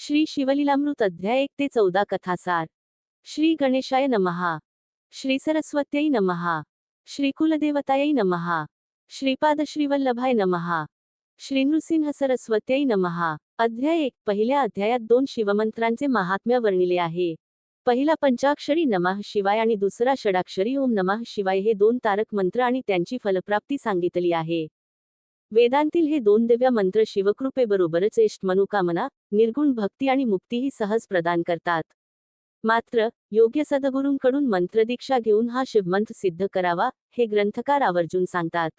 श्री शिवलीलामृत अध्याय एक ते चौदा कथासार. श्री गणेशाय नमहा श्री सरस्वत्यै नमहा श्री कुलदेवतायै नमहा श्रीपाद श्रीवल्लभाय नमहा श्री नृसिंह सरस्वत्यै नमहा अध्याय एक पहिल्या अध्यायात दोन शिवमंत्रांचे महात्म्य वर्णिले आहे. पहिला पंचाक्षरी नमः शिवाय आणि दुसरा षडाक्षरी ओम नमः शिवाय हे दोन तारक मंत्र आणि त्यांची फलप्राप्ती सांगितली आहे. वेदांतील हे दोन दिव्य मंत्र शिवकृपेबरोबरच इष्ट मनोकामना निर्गुण भक्ती आणि मुक्तीही सहज प्रदान करतात. मात्र योग्य सद्गुरूंकडून मंत्रदीक्षा घेऊन हा शिवमंत्र सिद्ध करावा हे ग्रंथकार आवर्जून सांगतात.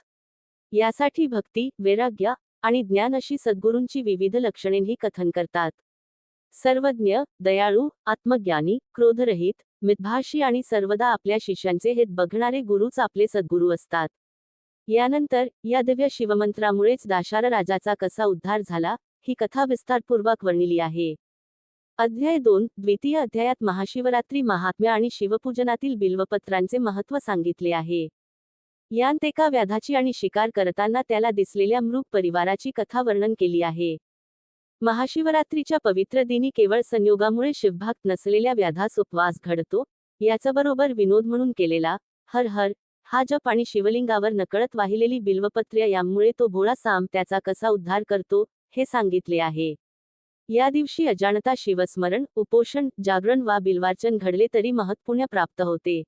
यासाठी भक्ती वैराग्य आणि ज्ञान अशी सद्गुरूंची विविध लक्षणेही कथन करतात. सर्वज्ञ दयाळू आत्मज्ञानी क्रोधरहित मितभाषी आणि सर्वदा आपल्या शिष्यांचे हित बघणारे गुरुच आपले सद्गुरू असतात. यानंतर या दिव्य शिवमंत्रामुळेच दाशार राजाचा कसा उद्धार झाला ही कथा विस्तारपूर्वक वर्णिली आहे. अध्याय दोन द्वितीय अध्यायात महाशिवरात्री महात्म्य आणि शिवपूजनातील बिल्वपत्रांचे महत्त्व सांगितले आहे. यांत एका व्याधाची आणि शिकार करताना त्याला दिसलेल्या मृग परिवाराची कथा वर्णन केली आहे. महाशिवरात्रीच्या पवित्र दिनी केवळ संयोगामुळे शिवभक्त नसलेल्या व्याधास उपवास घडतो याचबरोबर विनोद म्हणून केलेला हर हर हा जप आणि शिवलिंगावर नकळत वाहिलेली बिल्वपत्र्य यामुळे तो भोळा साम त्याचा कसा उद्धार करतो हे सांगितले आहे. या दिवशी अजाणता शिवस्मरण उपोषण जागरण वा बिलवार्चन घडले तरी महत्पुण्य प्राप्त होते.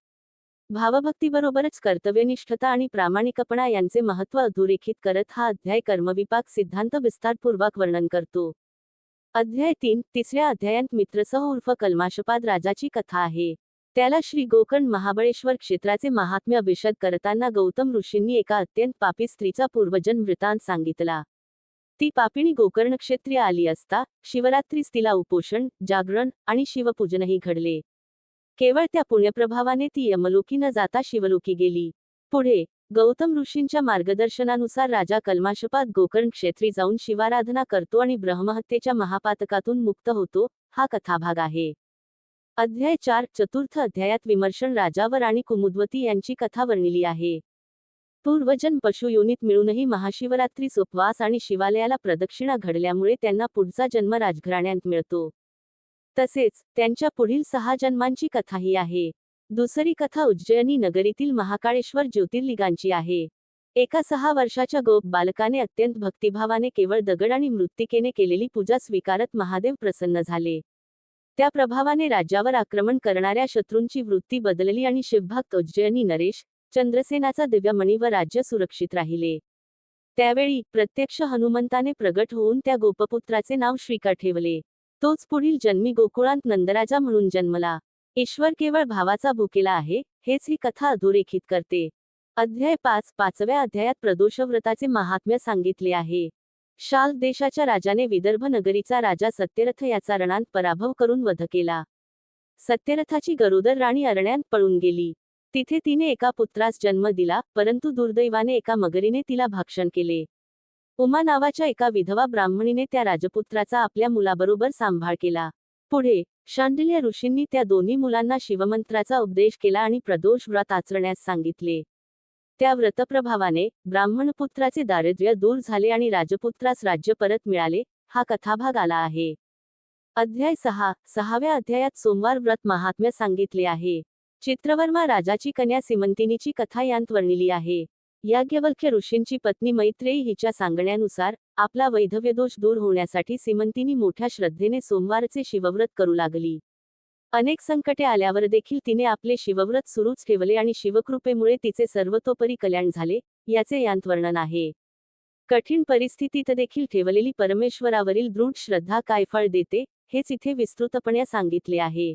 भावभक्तीबरोबरच कर्तव्यनिष्ठता आणि प्रामाणिकपणा यांचे महत्त्व अधोरेखित करत हा अध्याय कर्मविपाक सिद्धांत विस्तारपूर्वक वर्णन करतो. अध्याय तीन तिसऱ्या अध्यायांत मित्रसह उर्फ कल्माशपाद राजाची कथा आहे. त्याला श्री गोकर्ण महाबळेश्वर क्षेत्राचे महात्म्य विशद करताना गौतम ऋषींनी एका अत्यंत पापी स्त्रीचा पूर्वजन्म वृत्तांत सांगितला. ती पापिणी गोकर्ण क्षेत्रीय आली असता शिवरात्रीस तिला उपोषण जागरण आणि शिवपूजनही घडले. केवळ त्या पुण्यप्रभावाने ती यमलोकी न जाता शिवलोकी गेली. पुढे गौतम ऋषींच्या मार्गदर्शनानुसार राजा कल्माशपात गोकर्ण क्षेत्री जाऊन शिवाराधना करतो आणि ब्रह्महत्येच्या महापातकातून मुक्त होतो हा कथाभाग आहे. अध्याय चार चतुर्थ अध्यायात विमर्शन राजावर आणि कुमुद्वती यांची कथा वर्णिली आहे. पूर्वजन पशु योनीत मिळूनही महाशिवरात्रीस उपवास आणि शिवालयाला प्रदक्षिणा घडल्यामुळे त्यांना पुढचा जन्म राजघराण्यात मिळतो. तसेच त्यांच्या पुढील सहा जन्मांची कथाही आहे. दुसरी कथा उज्जयिनी नगरीतील महाकाळेश्वर ज्योतिर्लिंगांची आहे. एका सहा वर्षाच्या गोप बालकाने अत्यंत भक्तिभावाने केवळ दगड आणि मृत्तिकेने केलेली पूजा स्वीकारत महादेव प्रसन्न झाले. त्या प्रभावाने राज्यावर आक्रमण करणाऱ्या शत्रूंची वृत्ती बदलली आणि शिवभक्त उज्जयनी नरेश चंद्रसेनाचा दिव्यमणी व राज्य सुरक्षित राहिले. त्यावेळी प्रत्यक्ष हनुमंताने प्रगट होऊन त्या गोपपुत्राचे नाव श्रीका ठेवले. तोच पुढील जन्मी गोकुळांत नंदराजा म्हणून जन्मला. ईश्वर केवळ भावाचा भुकेला आहे हेच ही कथा अधोरेखित करते. अध्याय पाच पाचव्या अध्यायात प्रदोषव्रताचे महात्म्य सांगितले आहे. शाल देशाच्या राजाने विदर्भ नगरीचा राजा सत्यरथ याचा रणांत पराभव करून वध केला. सत्यरथाची गरोदर राणी अरण्यात पळून गेली. तिथे तिने एका पुत्रास जन्म दिला परंतु दुर्दैवाने एका मगरीने तिला भक्षण केले. उमा नावाच्या एका विधवा ब्राह्मणीने त्या राजपुत्राचा आपल्या मुलाबरोबर सांभाळ केला. पुढे शांडिल्य ऋषींनी त्या दोन्ही मुलांना शिवमंत्राचा उपदेश केला आणि प्रदोष व्रत आचरण्यास सांगितले. त्या व्रतप्रभावाने ब्राह्मणपुत्राचे दारिद्र्य दूर झाले आणि राजपुत्रास राज्य परत मिळाले हा कथाभाग आला आहे. अध्याय सहा सहाव्या अध्यायात सोमवार व्रत महात्म्य सांगितले आहे. चित्रवर्मा राजाची कन्या सिमंतिनीची कथा यांत वर्णिली आहे. याज्ञवल्क्य ऋषींची पत्नी मैत्रेयी हिच्या सांगण्यानुसार आपला वैधव्यदोष दूर होण्यासाठी सिमंतिनी मोठ्या श्रद्धेने सोमवारचे शिवव्रत करू लागली. अनेक संकटे आल्यावर देखील तिने आपले शिवव्रत सुरूच ठेवले आणि शिवकृपेमुळे तिचे सर्वतोपरी कल्याण झाले याचे यांत वर्णन आहे. कठीण परिस्थितीत देखील ठेवलेली परमेश्वरावरील दृढ श्रद्धा काय फळ देते हेच इथे विस्तृतपणे सांगितले आहे.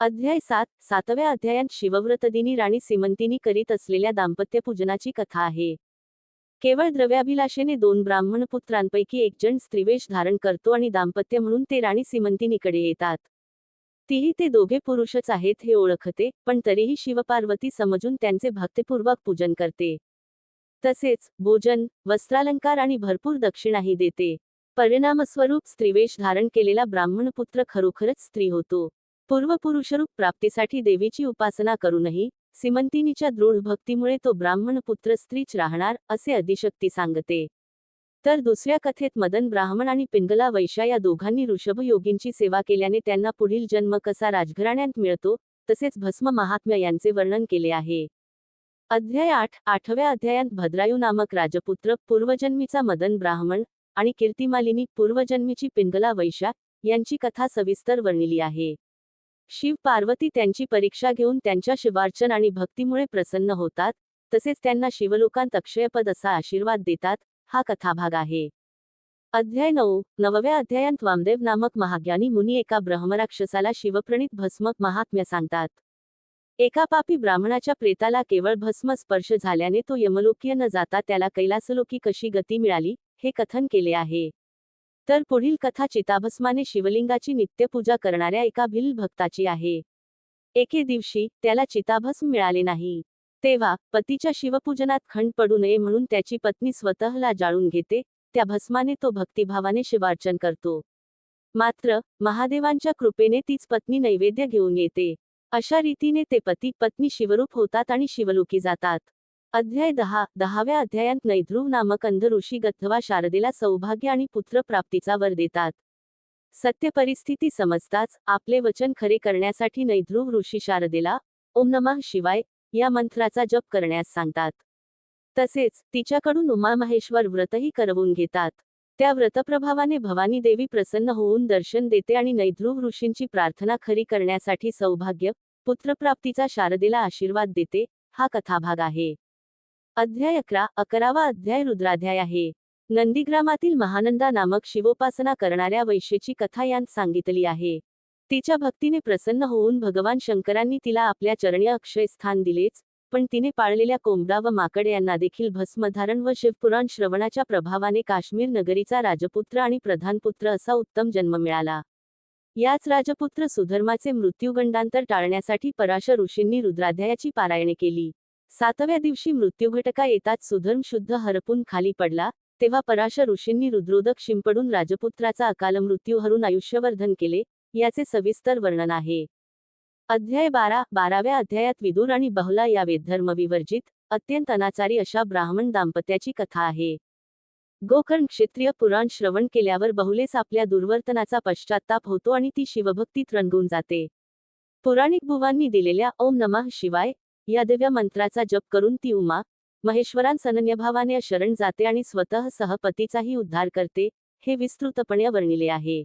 अध्याय सात सातव्या अध्यायात शिवव्रतदिनी राणी सिमंतिनी करीत असलेल्या दाम्पत्य पूजनाची कथा आहे. केवळ द्रव्याभिलाषेने दोन ब्राह्मण पुत्रांपैकी एक जण स्त्रीवेश धारण करतो आणि दाम्पत्य म्हणून ते राणी सिमंतिनीकडे येतात. तीही ते दोघे पुरुषच आहेत हे ओळखते पण तरीही शिवपार्वती समजून त्यांचे भक्तिपूर्वक पूजन करते. तसेच भोजन वस्त्रालंकार आणि भरपूर दक्षिणाही देते. परिणामस्वरूप स्त्रीवेश धारण केलेला ब्राह्मणपुत्र खरोखरच स्त्री होतो. पूर्वपुरुषरूप प्राप्तीसाठी देवीची उपासना करूनही सिमंतिनीच्या दृढ भक्तीमुळे तो ब्राह्मण पुत्र स्त्रीच राहणार असे अधिशक्ती सांगते. तर दुसऱ्या कथेत मदन ब्राह्मण आणि पिंगला वैशा या दोघांनी ऋषभयोगींची सेवा केल्याने त्यांना पुढील जन्म कसा राजघराण्यात मिळतो तसेच भस्म महात्म्य यांचे वर्णन केले आहे. अध्याय आठ आठव्या अध्यायात भद्रायू नामक राजपुत्र पूर्वजन्मीचा मदन ब्राह्मण आणि कीर्तिमालिनी पूर्वजन्मीची पिंगला वैशा यांची कथा सविस्तर वर्णिली आहे. शिव पार्वती त्यांची परीक्षा घेऊन त्यांच्या शिवार्चन आणि भक्तीमुळे प्रसन्न होतात तसेच त्यांना शिवलोकांत अक्षयपद असा आशीर्वाद देतात हा कथाभाग आहे. अध्याय नऊ नवव्या अध्यायांत वामदेव नामक महाज्ञानी मुनी एका ब्रह्मराक्षसाला शिवप्रणित भस्म महात्म्य सांगतात. एका पापी ब्राह्मणाच्या प्रेताला केवळ भस्म स्पर्श झाल्याने तो यमलोकीय न जाता त्याला कैलासलोकी कशी गती मिळाली हे कथन केले आहे. तर पुढील कथा चिताभस्माने शिवलिंगाची नित्यपूजा करणाऱ्या एका भिल भक्ताची आहे. एके दिवशी त्याला चिताभस्म मिळाले नाही. तेव्हा पतीच्या शिवपूजनात खंड पडू नये म्हणून त्याची पत्नी स्वतःला जाळून घेते त्या भस्माने तो भक्तिभावाने शिवार्चन करतो. मात्र महादेवांच्या कृपेने तीच पत्नी नैवेद्य घेऊन येते. अशा रीतीने ते पती पत्नी शिवरूप होतात आणि शिवलोकी जातात. अध्याय दहा दहाव्या अध्यायात नैध्रुव नामक अंध ऋषी गद्धवा शारदेला सौभाग्य आणि पुत्रप्राप्तीचा वर देतात. सत्य परिस्थिती समजताच आपले वचन खरे करण्यासाठी नैध्रुव ऋषी शारदेला ओम नमः शिवाय या मंत्राचा जप करण्यास सांगतात. तसेच तिच्याकडून उमामहेश्वर व्रतही करवून घेतात. त्या व्रतप्रभावाने भवानी देवी प्रसन्न होऊन दर्शन देते आणि नैध्रुव ऋषींची प्रार्थना खरी करण्यासाठी सौभाग्य पुत्रप्राप्तीचा शारदेला आशीर्वाद देते हा कथाभाग आहे. अध्याय अकरा अकरावा अध्याय रुद्राध्याय आहे. नंदीग्रामातील महानंदा नामक शिवोपासना करणाऱ्या वैश्येची कथा यांत सांगितली आहे. तिच्या भक्तीने प्रसन्न होऊन भगवान शंकरांनी तिला आपल्या चरणी अक्षय स्थान दिलेच पण तिने पाळलेल्या कोंबडा व माकड यांना देखील भस्मधारण व शिवपुराण श्रवणाच्या प्रभावाने काश्मीर नगरीचा राजपुत्र आणि प्रधानपुत्र असा उत्तम जन्म मिळाला. याच राजपुत्र सुधर्माचे मृत्यूगंडांतर टाळण्यासाठी पराशर ऋषींनी रुद्राध्यायाची पारायणे केली. सातव्या दिवशी मृत्यूघटका येताच सुधर्म शुद्ध हरपून खाली पडला तेव्हा पराशर ऋषींनी रुद्रोदक शिंपडून राजपुत्राचा अकाल मृत्यू हरून आयुष्यवर्धन केले याचे सविस्तर वर्णन आहे. अध्याय बारा बाराव्या अध्यायात विदुर आणि बहुला या वेदधर्मविवर्जित अत्यंत अनाचारी अशा ब्राह्मण दाम्पत्याची कथा आहे. गोकर्ण क्षेत्रीय पुराण श्रवण केल्यावर बहुलेस आपल्या दुर्वर्तनाचा पश्चाताप होतो आणि ती शिवभक्तीत रंगून जाते. पुराणिक बुवांनी दिलेल्या ओम नमः शिवाय या दिव्या मंत्राचा जप करून ती उमा महेश्वरांसनन्यभावाने शरण जाते आणि स्वतः सहपतीचाही उद्धार करते हे विस्तृतपणे वर्णिले आहे.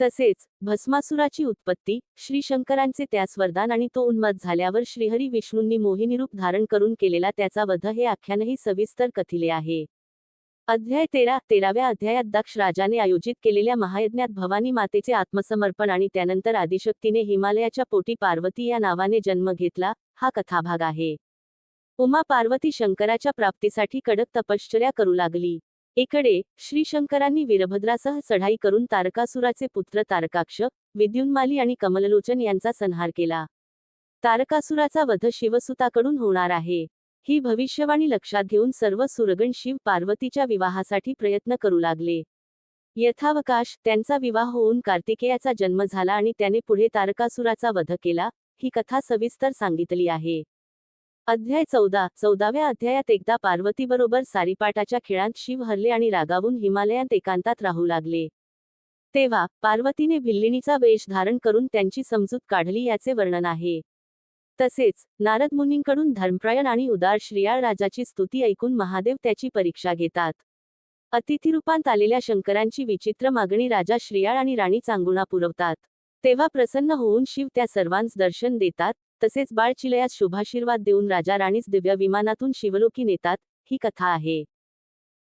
तसेच भस्मासुराची उत्पत्ती श्री शंकरांचे त्यास वरदान आणि तो उन्मत झाल्यावर श्रीहरी विष्णूंनी मोहिनीरूप धारण करून केलेला त्याचा वध हे आख्यानही सविस्तर कथिले आहे. अध्याय तेरा तेराव्या अध्यायात दक्ष राजाने आयोजित केलेल्या महायज्ञात भवानी मातेचे आत्मसमर्पण आणि त्यानंतर आदिशक्तीने हिमालयाच्या पोटी पार्वती या नावाने जन्म घेतला हा कथाभाग आहे. उमा पार्वती शंकराच्या प्राप्तीसाठी कडक तपश्चर्या करू लागली. एकडे श्रीशंकरांनी वीरभद्रासह चढाई करून तारकासुराचे पुत्र तारकाक्ष विद्युन्माली आणि कमललोचन यांचा संहार केला. तारकासुराचा वध शिवसुताकडून होणार आहे. ही भविष्यवाणी लक्षात घेऊन सर्व सुरगण शिव पार्वतीच्या विवाहासाठी प्रयत्न करू लागले. यथावकाश त्यांचा विवाह होऊन कार्तिकेयाचा जन्म झाला आणि त्याने पुढे तारकासुराचा वध केला ही कथा सविस्तर सांगितली आहे. अध्याय चौदा. चौदाव्या अध्यायात एकदा पार्वतीबरोबर सारीपाटाच्या खेळांत शिव हरले आणि रागावून हिमालयात एकांतात राहू लागले. तेव्हा पार्वतीने भिल्लिणीचा वेश धारण करून त्यांची समजूत काढली याचे वर्णन आहे. तसेच नारद मुनींकडून धर्मप्रायण आणि उदार श्रियाळ राजाची स्तुती ऐकून महादेव त्याची परीक्षा घेतात. अतिथीरूपांत आलेल्या शंकरांची विचित्र मागणी राजा श्रियाळ आणि राणी चांगुणा पुरवतात. तेव्हा प्रसन्न होऊन शिव त्या सर्वांस दर्शन देतात. तसेच बाळ चिलयास शुभाशीर्वाद देऊन राजा राणीस दिव्य विमानातून शिवलोकी नेतात ही कथा आहे.